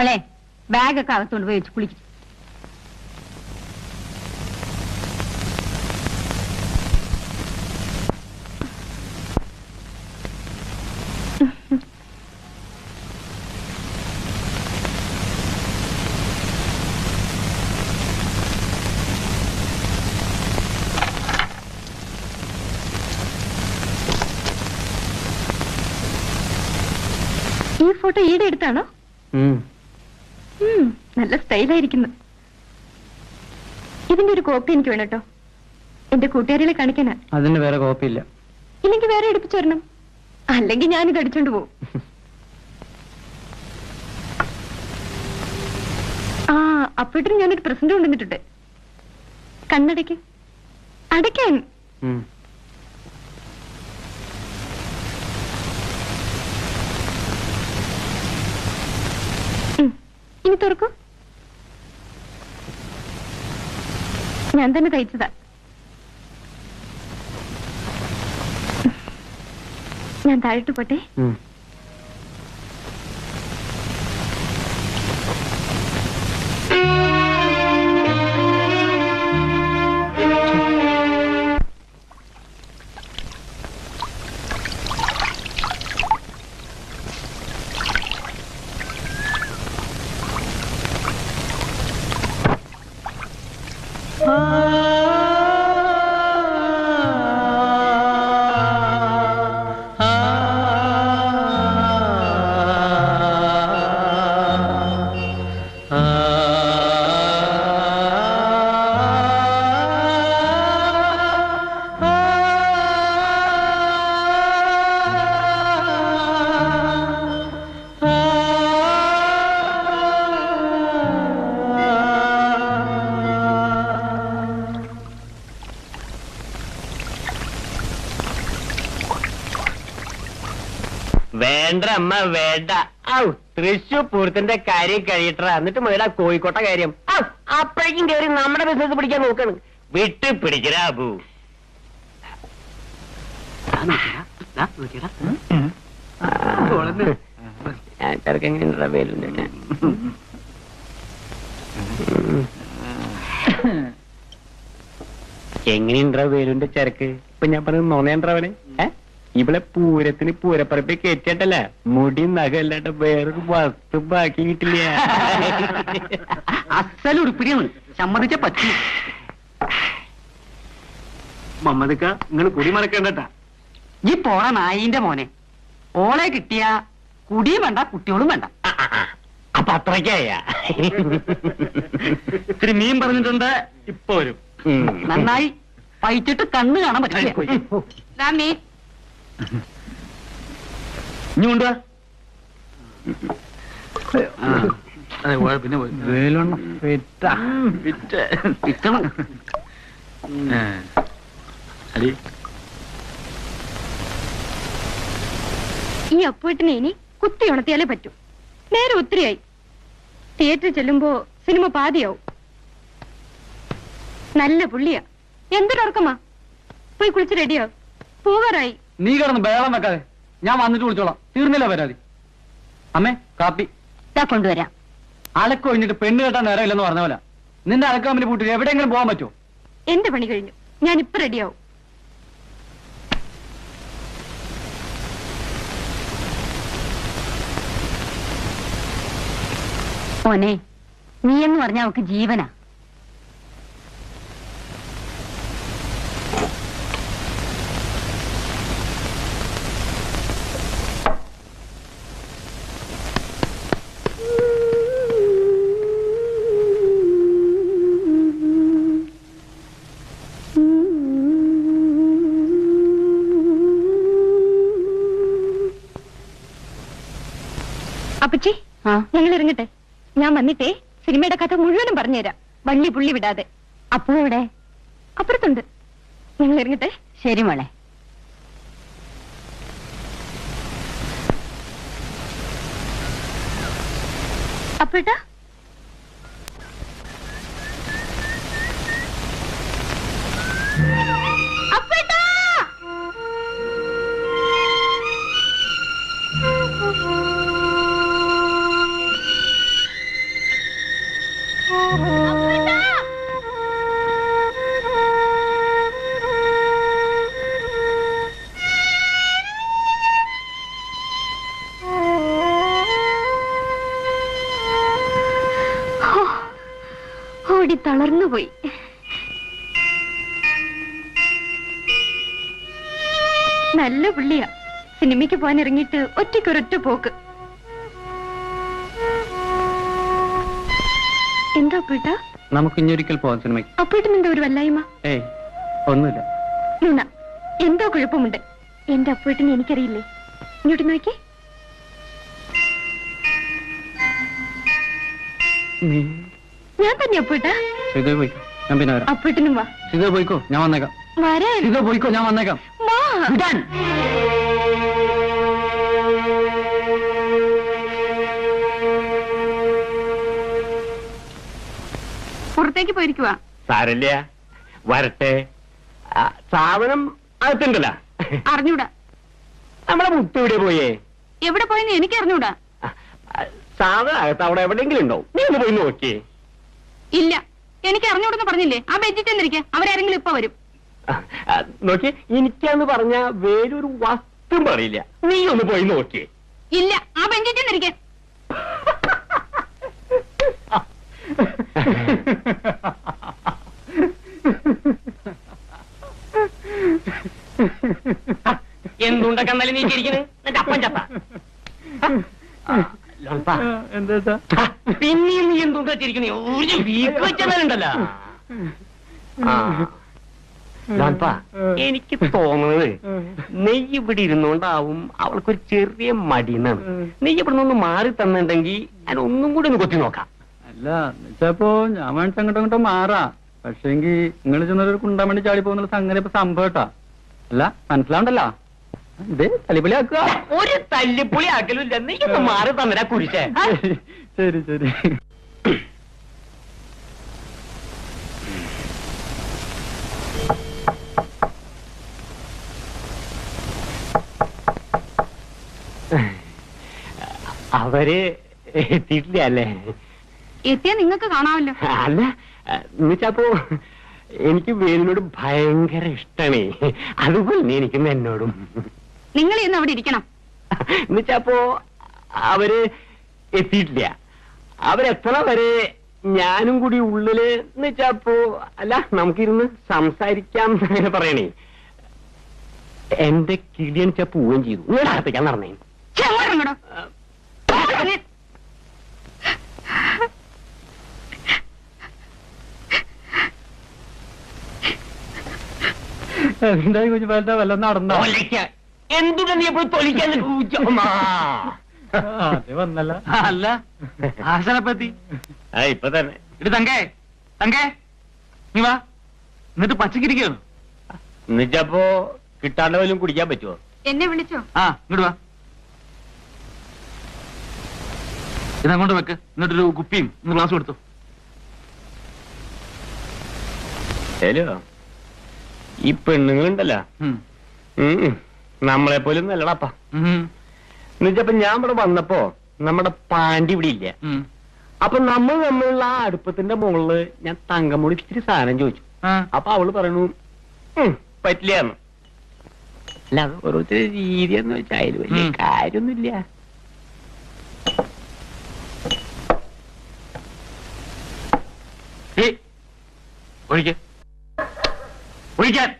മോളെ ബാഗൊക്കെ അകത്തോണ്ട് പോയി വെച്ച് കുളിക്കും. ഈ ഫോട്ടോ ഈടെ എടുത്താണോ? നല്ല സ്റ്റൈലായിരിക്കുന്നു. ഇതിന്റെ ഒരു കോപ്പി എനിക്ക് വേണം കേട്ടോ. എന്റെ കൂട്ടുകാരികളെ കാണിക്കാനാ. അതിന് വേറെ കോപ്പിയില്ല. ഇല്ലെങ്കിൽ വേറെ എടുപ്പിച്ചു വരണം അല്ലെങ്കിൽ ഞാനിത് അടിച്ചോണ്ട് പോകും ആ അപ്പോഴും ഞാനൊരു പ്രസന്റ് കൊണ്ടുവന്നിട്ടുണ്ട്. കണ്ണടയ്ക്ക്. അടയ്ക്കാൻ. ഇനി തുറക്കൂ. ഞാൻ തന്നെ തയ്ച്ചതാ. ഞാൻ താഴോട്ട് പോട്ടെ. love. അമ്മ വേണ്ട. ഔ തൃശൂർ പൂരത്തിന്റെ കാര്യം കഴിയട്ട. എന്നിട്ട് മുതലാ കോഴിക്കോട്ടെ കാര്യം. അപ്പോഴേക്കും കയറി നമ്മുടെ ബിസിനസ് പിടിക്കാൻ നോക്കണം. വിട്ട് പിടിക്കരാ അബു. എങ്ങനെയുണ്ടാ വേലുണ്ട് എങ്ങനെയുണ്ടാ വേലുന്റെ ചരക്ക്? ഇപ്പൊ ഞാൻ പറഞ്ഞത് നോണേണ്ടവനെ ഇവിടെ പൂരത്തിന് പൂരപ്പറപ്പിൽ കയറ്റിട്ടല്ല മുടി നഖല്ലാണ്ട് വേറൊരു വസ്തു ബാക്കി കിട്ടില്ല. അസൽ ഉടുപ്പിടിയാണ്. സമ്മതിച്ച പറ്റി മമ്മദിക്ക നിങ്ങൾ കുടി മറക്കണ്ടട്ടാ. ഈ പോണ നായിന്റെ മോനെ. ഓളെ കിട്ടിയ കുടിയും വേണ്ട കുട്ടികളും വേണ്ട. അപ്പൊ അത്രയ്ക്കായ ഇത്തിരി മീൻ പറഞ്ഞിട്ടുണ്ട് ഇപ്പൊ വരും. നന്നായി പൈച്ചിട്ട് കണ്ണ് കാണാൻ പറ്റില്ല? ഇനി കൊണ്ടുവാ. പിന്നെ വേലൊണ്ണം ഫിറ്റാ. വിറ്റണം അടി ഈ അപ്പുവേട്ടിനെ ഇനി കുത്തി ഉണർത്തിയാലേ പറ്റൂ. നേരെ ഒത്തിരിയായി. തിയേറ്ററിൽ ചെല്ലുമ്പോ സിനിമ പാതിയാവും. നല്ല പുള്ളിയാ. എന്തൊരുറക്കമാ പോയി കുളിച്ച് റെഡിയാവും പോകാറായി. നീ കിടന്ന് ബേളം വെക്കാതെ ഞാൻ വന്നിട്ട് വിളിച്ചോളാം. തീർന്നില്ല പരാതി? അമ്മേ കാപ്പി. ഇതാ കൊണ്ടുവരാം. അലക്ക് കഴിഞ്ഞിട്ട് പെണ്ണ് കെട്ടാൻ നേരമില്ലെന്ന് പറഞ്ഞ പോലെ. നിന്റെ അലക്ക് കമ്പനി പൂട്ടിട്ട് എവിടെയെങ്കിലും പോകാൻ പറ്റുമോ? എന്റെ പണി കഴിഞ്ഞു. ഞാൻ ഇപ്പൊ റെഡിയാവും. മോനെ നീ എന്ന് പറഞ്ഞ അവക്ക് ജീവനാ. അപ്പച്ചി ഞങ്ങൾ ഇറങ്ങട്ടെ ഞാൻ വന്നിട്ടേ സിനിമയുടെ കഥ മുഴുവനും പറഞ്ഞുതരാം. വള്ളി പുള്ളി വിടാതെ. അപ്പോ ഇവിടെ അപ്പുറത്തുണ്ട്. ഞങ്ങൾ ഇറങ്ങട്ടെ ശരി മോളെ. അപ്പോട്ടാ അപ്പേട്ടാ തളർന്നുപോയി. നല്ല പുള്ളിയാ. സിനിമയ്ക്ക് പോകാൻ ഇറങ്ങിയിട്ട് ഒറ്റയ്ക്കൊരൊറ്റ പോക്ക്. എന്താ അപ്പേട്ട നമുക്ക് ഇനിയൊരിക്കൽ പോവാം സിനിമയ്ക്ക്. അപ്പേട്ടനെന്താ ഒരു വല്ലായ്മ? ഏയ് ഒന്നുമില്ല. എന്തോ കുഴപ്പമുണ്ട്. എന്റെ അപ്പേട്ടനെ എനിക്കറിയില്ലേ? ഇങ്ങോട്ട് നോക്കി ഞാൻ തന്നെ അപ്പേട്ട സീത പോയിക്കോ. ഞാൻ പിന്നെ വരാം. അപ്പേട്ടനും വാ. സീത പോയിക്കോ ഞാൻ വന്നേക്കാം. വരാൻ. സീത പോയിക്കോ ഞാൻ വന്നേക്കാം. വിടാൻ. പുറത്തേക്ക് പോയിരിക്കുക സാരല്ല വരട്ടെ. ആ, സാധനം അകത്തുണ്ടല്ല. അറിഞ്ഞൂടാ. നമ്മളെ മുത്തു ഇവിടെ പോയേ? എവിടെ പോയെന്ന് എനിക്ക് അറിഞ്ഞൂടാ. ആ, ആ, സാധനം അകത്ത് അവിടെ എവിടെയെങ്കിലും ഉണ്ടാവും നീ ഒന്ന് പോയി നോക്കിയേ. ഇല്ല. എനിക്ക് അറിഞ്ഞൂടെന്ന് പറഞ്ഞില്ലേ? ആ ബെഞ്ചിൽ ചെന്നിരിക്ക അവരാരെങ്കിലും ഇപ്പൊ വരും. നോക്കി എനിക്കാന്ന് പറഞ്ഞ വേറൊരു വസ്തു പറയില്ല. നീ ഒന്ന് പോയി നോക്കിയേ. ഇല്ല ആ ബെഞ്ചിൽ ചെന്നിരിക്ക എന്തുണ്ട എന്നാലും നീ ചിരിക്കുന്നത് നിന്റെ അപ്പൻ ചത്ത. എന്താ പിന്നെയും നീ ഒരു വീക്ക് എനിക്ക് തോന്നുന്നത് നെയ്യ് ഇവിടെ ഇരുന്നോണ്ടാവും അവൾക്കൊരു ചെറിയ മടിയെന്നാണ്. നെയ്യ് ഇവിടെ നിന്ന് മാറി തന്നിട്ടുണ്ടെങ്കിൽ ഞാൻ ഒന്നും കൂടി ഒന്ന് കൊത്തി നോക്കാം. അല്ല എന്നുവെച്ചപ്പോ ഞാൻ വേണിച്ച് അങ്ങോട്ടും ഇങ്ങോട്ടും മാറാ. പക്ഷേങ്കി നിങ്ങൾ ചെന്നൊരു കുണ്ടാമണി വേണ്ടി ചാടി പോകുന്ന സംഗതി ഇപ്പൊ സംഭവട്ടാ. അല്ല മനസ്സിലാവണ്ടല്ലോ? ഇത് തലിപ്പൊളിയാക്കുക ഒരു തല്ലിപ്പൊളി ആക്കലില്ല നീ മാറി തന്നരാ കുരിശേ? ശരി ശരി അവർ എത്തിയിട്ടില്ല അല്ലേ എത്തിയാ നിങ്ങൾക്ക് കാണാമല്ലോ. അല്ല എന്നുവെച്ചപ്പോ എനിക്ക് വേലിനോട് ഭയങ്കര ഇഷ്ടമേ അതുപോലെ എനിക്കും എന്നോടും. നിങ്ങൾ ഇന്ന് അവിടെ ഇരിക്കണം. എന്നുവെച്ചപ്പോ അവർ എത്തിയിട്ടില്ല. അവരെത്തണ വരെ ഞാനും കൂടി ഉള്ളിൽ എന്നുവെച്ചപ്പോ അല്ല നമുക്കിരുന്ന് സംസാരിക്കാം അങ്ങനെ പറയണേ. എന്റെ കിടിയണിച്ച പോവുകയും ചെയ്തു. നിങ്ങൾ അകത്തേക്കാൻ നടന്നേ. കുഞ്ഞു. എന്തായി കുഞ്ഞുപാലത്തെ വല്ല നടന്നോ? എന്തിനാ നീ പോയി തൊലിക്കാൻ അല്ല. ആശാനെപ്പത്തി ഇപ്പൊ തന്നെ. ഇത് തങ്കേ തങ്കേ നീ വാ. എന്നിട്ട് പച്ചക്കിരിക്കുന്നു എന്നിട്ടപ്പോ കിട്ടാണ്ട് പോലും കുടിക്കാൻ പറ്റുമോ എന്നെ വിളിച്ചോ? ആ ഇങ്ങോട്ട് വാ. ഇതങ്ങോട്ട് വെക്ക്. എന്നിട്ടൊരു കുപ്പിയും ഒന്ന് ഗ്ലാസ് കൊടുത്തു ഹലോ. ഈ പെണ്ണുങ്ങളുണ്ടല്ലോ. നമ്മളെ പോലും നല്ലടാപ്പ. എന്നുവെച്ചപ്പോ ഞാൻ ഇവിടെ വന്നപ്പോ നമ്മുടെ പാണ്ടി ഇവിടെ ഇല്ല. അപ്പൊ നമ്മൾ തമ്മിലുള്ള ആ അടുപ്പത്തിന്റെ മുകളിൽ ഞാൻ തങ്കമോട് ഇത്തിരി സാധനം ചോദിച്ചു. അപ്പൊ അവൾ പറയണു പറ്റില്ല അല്ല അത് ഓരോരുത്തരുടെ രീതി എന്ന് വെച്ചാൽ അതിൽ വലിയ. കാര്യമൊന്നുമില്ല ഒഴിക്കാൻ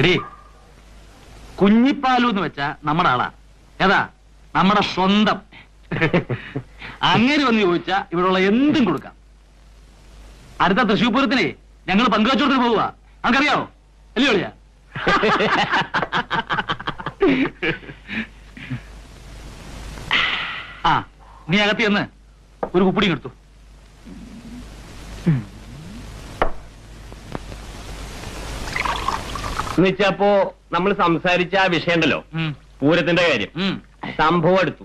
എടീ കുഞ്ഞിപ്പാലു എന്ന് വെച്ചാ നമ്മുടെ ആളാ. ഏതാ? നമ്മുടെ സ്വന്തം. അങ്ങനെ വന്ന് ചോദിച്ചാ ഇവിടെയുള്ള എന്തും കൊടുക്കാം. അടുത്ത തൃശ്ശൂർ പൂരത്തിനെ ഞങ്ങൾ പങ്കുവച്ചോടത്തിന് പോവുക. നമുക്കറിയാവോ? അല്ലേ ഒളിയാ ആ നീ അകത്തി ചെന്ന് ഒരു കുപ്പിടി എടുത്തു. എന്നുവെച്ചപ്പോ നമ്മൾ സംസാരിച്ച ആ വിഷയമുണ്ടല്ലോ. പൂരത്തിന്റെ കാര്യം. സംഭവം എടുത്തു.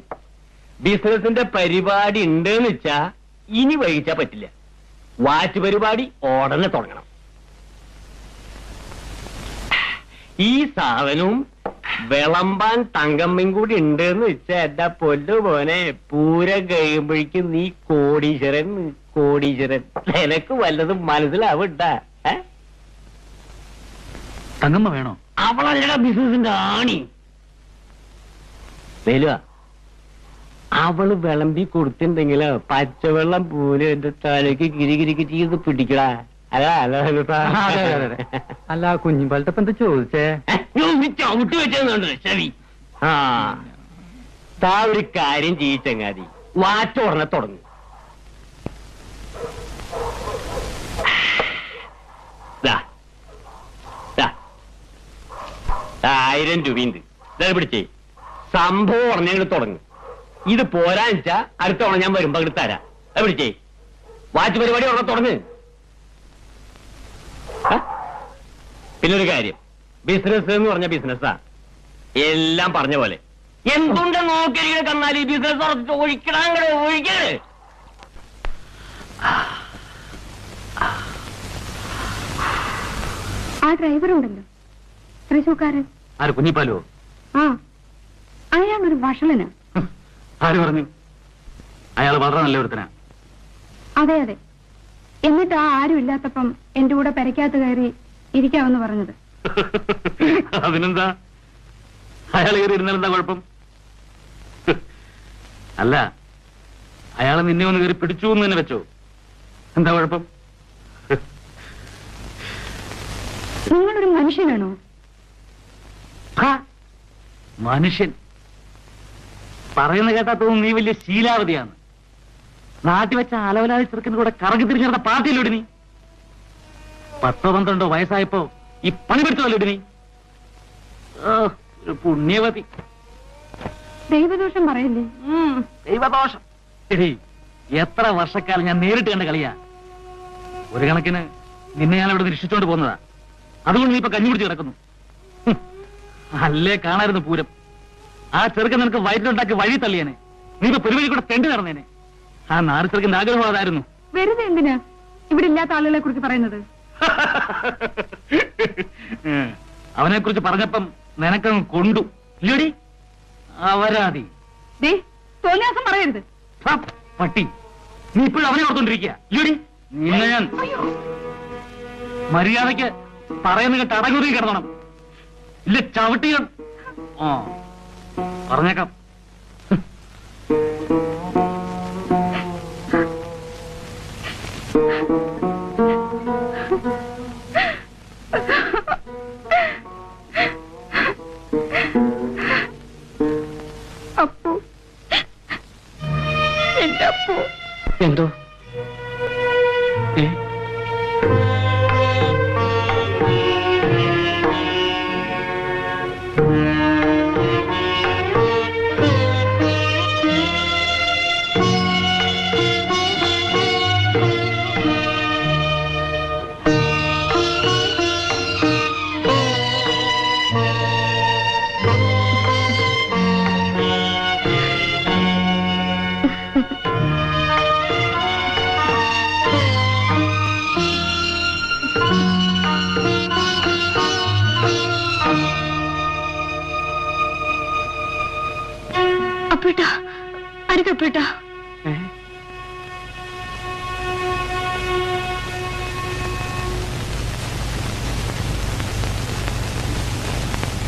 ബിസിനസിന്റെ പരിപാടി ഉണ്ട് എന്ന് വെച്ചാ ഇനി വൈകിച്ചാ പറ്റില്ല. വാറ്റ് പരിപാടി ഉടനെ തുടങ്ങണം. ഈ സാധനവും വിളമ്പാൻ തങ്കമ്മയും കൂടി ഉണ്ട് എന്ന് വെച്ചാ എന്റെ പൊല്ലു പോനെ പൂരം കഴിയുമ്പോഴേക്കും നീ കോടീശ്വരൻ കോടീശ്വരൻ. എനക്ക് വല്ലതും മനസ്സിലാവണ്ട? ഏ? തങ്കമ്മ വേണോ? അവളല്ലട ബിസിനസിന്റെ ആണി. വേലുവ അവൾ വിളമ്പി കൊടുത്തിണ്ടെങ്കിൽ പച്ചവെള്ളം പോലെ എന്റെ തലയ്ക്ക് കിരികിരിക്ക് ചെയ്ത് പിടിക്കടാ. അല്ല അല്ല. അല്ല കുഞ്ഞിപ്പാലത്തപ്പ എന്താ ചോദിച്ചേ? ചവിട്ടി ശരി. ആ താ ഒരു കാര്യം ചെയ്യിച്ചങ്ങാതി. വാറ്റോടനെ തുടങ്ങും ദാ. ദാ. ദാ ആയിരം ഇതാ പിടിച്ചേ. സംഭവം ഉടനെ തുടങ്ങും. ഇത് പോരാച്ചാ അടുത്ത തവണ ഞാൻ വരുമ്പോ അങ്ങോട്ട് തരാം. അത് പിടിച്ചേ. വാച്ച് പരിപാടി ഉടനെ തുടങ്ങ്? പിന്നൊരു കാര്യം. ബിസിനസ് എന്ന് പറഞ്ഞ ബിസിനസ്സാ എല്ലാം പറഞ്ഞ പോലെ. എന്തുണ്ട് നോക്കിയിരിക്കുന്ന കന്നാലി? ബിസിനസ് ഉറച്ച് ഒഴിക്കണം അങ്ങോട്ട് ഒഴിക്കണേ ആ ഡ്രൈവർ ഉണ്ടല്ലോ. തൃശൂക്കാരൻ ആര് കുഞ്ഞിപ്പാലോ ആ. അയാളൊരു വഷളന്. ഹ്, ആര് പറഞ്ഞു? അയാൾ വളരെ നല്ല ഒരുത്തനാ. അതെ അതെ. എന്നിട്ട് ആ ആരും ഇല്ലാത്തപ്പം എന്റെ കൂടെ പെരക്കകത്ത് കയറി ഇരിക്കാമെന്ന് പറഞ്ഞത്. അതിനെന്താ? അയാൾ കയറി ഇരുന്നാലെന്താ കുഴപ്പം? അല്ല അയാളെ നിന്നെ ഒന്ന് കയറി പിടിച്ചു എന്ന് തന്നെ വെച്ചോ. എന്താ കുഴപ്പം? നിങ്ങളൊരു മനുഷ്യനാണോ? മനുഷ്യൻ. പറയുന്ന കേട്ടാ തോന്നുന്നു നീ വലിയ ശീലാവതിയാണ് നാട്ടി വെച്ച അലവലാതി ചെറുക്കിന് കൂടെ കറങ്ങി തിരിഞ്ഞിരുന്ന പാർട്ടിയിലൂടെ നീ? പത്തോ പന്ത്രണ്ടോ വയസ്സായപ്പോ ഈ പണി പിടിച്ചതല്ലോടി നീ? പുണ്യവതി. ദൈവദോഷം പറയല്ലേ? ദൈവദോഷം. എടീ എത്ര വർഷക്കാലം ഞാൻ നേരിട്ട് കണ്ട കളിയാ. ഒരു കണക്കിന് നിന്നെ ഞാൻ അവിടെ രക്ഷിച്ചോണ്ട് പോകുന്നതാ. അതുകൊണ്ട് നീ ഇപ്പൊ കഞ്ഞി കുടിച്ച് കിടക്കുന്നു. അല്ലേ കാണായിരുന്നു പൂരം. ആ ചെറുക്കൻ നിനക്ക് വയറ്റിലുണ്ടാക്കി വഴി തള്ളിയനെ. നീ ഇപ്പൊ പെരുവഴി കൂടെ തെണ്ടി നടന്നേനെ. ആ നാല് ചെറുക്കന്റെ ആഗ്രഹം അതായിരുന്നു. വെറുതെ എന്തിനാ? ഇവിടെ ഇല്ലാത്ത ആളുകളെ കുറിച്ച് പറയുന്നത്. അവനെ കുറിച്ച് പറഞ്ഞപ്പം നിനക്കങ്ങ് കൊണ്ടു. ഇല്ലടി? അവരാതി. ദേ തോന്നിയാസം പറയരുത്. പട്ടി. നീ ഇപ്പോഴും അവനെ ഓർത്തോണ്ടിരിക്കുക ഇല്ലടി? നിന്നെ ഞാൻ മര്യാദയ്ക്ക് പറയുന്ന കേട്ട് അടങ്ങുതി കിടന്നണം. ഇല്ല ചവിട്ടിയ? ആ പറഞ്ഞേക്കാം. അപ്പു. എന്റെ അപ്പു. എന്തോ? ഏ? അപ്പേട്ട അരുക്കപ്പേട്ട